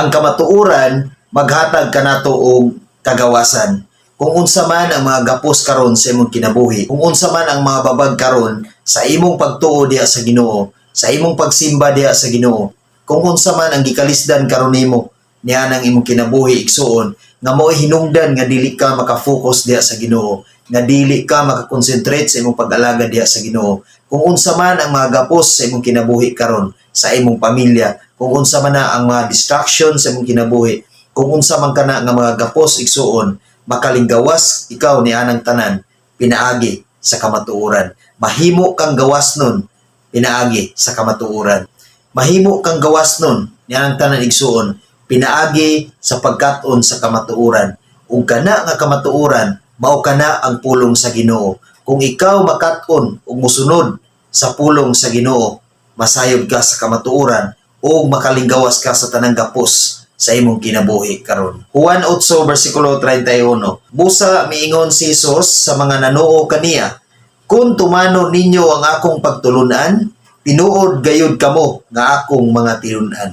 ang kamatuoran maghatag kanato og kagawasan. Kung unsa man ang mga gapos karon sa imong kinabuhi kung unsa man ang mga babag karon sa imong pagtuo diha sa Ginoo sa imong pagsimba diha sa Ginoo kung unsa man ang gikalisdan karon nimo niya nang imong kinabuhi igsuon nga mo'y hinungdan nga dili ka makafocus diha sa Ginoo nga dili ka makakonsentrate sa imong pag-alaga diha sa Ginoo. Kung unsa man ang mga gapos sa imong kinabuhi karon sa imong pamilya kung unsa man na ang mga distraction sa imong kinabuhi kung unsa man kana nga mga gapos igsuon makalinggawas ikaw ni anang tanan pinaagi sa kamatuoran mahimo kang gawas nun pinaagi sa kamatuoran mahimo kang gawas nun ni anang tanan igsuon pinaagi sa pagkat-on sa kamatuoran ug kana nga kamatuoran mao kana ang pulong sa Ginoo kung ikaw makat-on ug musunod sa pulong sa Ginoo masayod ka sa kamatuoran o makalinggawas ka sa tanang gapos sa imong kinabuhi karon. Juan 8 bersikulo 31. Busa miingon si Jesus sa mga nanuo kaniya, kung tumano ninyo ang akong pagtulunan, tinuod gayud kamo nga akong mga tinunan.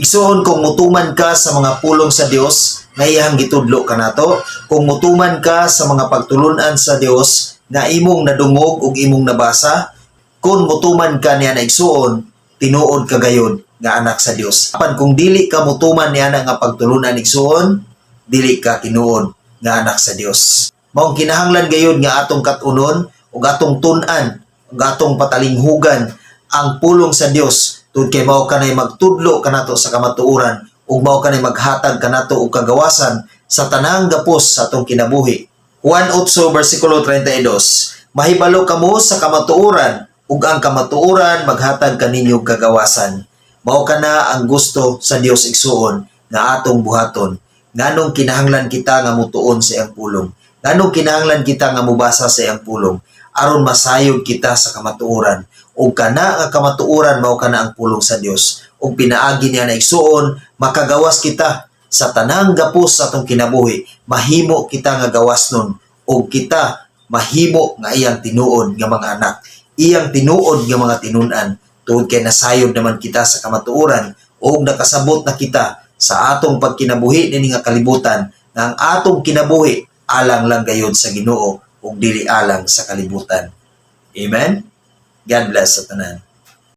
Igsoon kung mutuman ka sa mga pulong sa Dios nga iyang gitudlo kanato, kung mutuman ka sa mga pagtulunan sa Dios nga imong nadungog ug imong nabasa, kung mutuman ka niya na igsuon, tinuod ka gayud nga anak sa Dios. Apan kung dili ka mutuman niya na nga pagtulunan igsuon, dili ka tinuod nga anak sa Dios. Maong kinahanglan gayud nga atong katunon ug atong tun-an ug atong patalinghugan ang pulong sa Dios tud kay mao kanay magtudlo kanato sa kamatuoran ug mao kanay maghatag kanato og kagawasan sa tanang gapos sa atong kinabuhi. Juan 8 bersikulo 32 Mahibalo kamo sa kamatuoran ug ang kamatuoran maghatag kaninyo kagawasan. Mao kana ang gusto sa Dios igsuon nga atong buhaton. Nganong kinahanglan kita nga mutuon sa iyang pulong. Nganong kinahanglan kita nga mubasa sa iyang pulong aron masayod kita sa kamatuoran. Ug kana nga kamatuoran mao kana ang pulong sa Dios. Ug pinaagi niya na igsuon makagawas kita sa tanang gapos sa atong kinabuhi. Mahimo kita nga gawas nun ug kita mahimo nga iyang tinuod nga mga anak. Iyang tinuod nga mga tinunan tungod kay nasayod naman kita sa kamatuoran o nakasabot na kita sa atong pagkinabuhi nini nga kalibutan nga ang atong kinabuhi alang lang gayud sa Ginoo ug dili alang sa kalibutan. Amen. God bless sa tanan.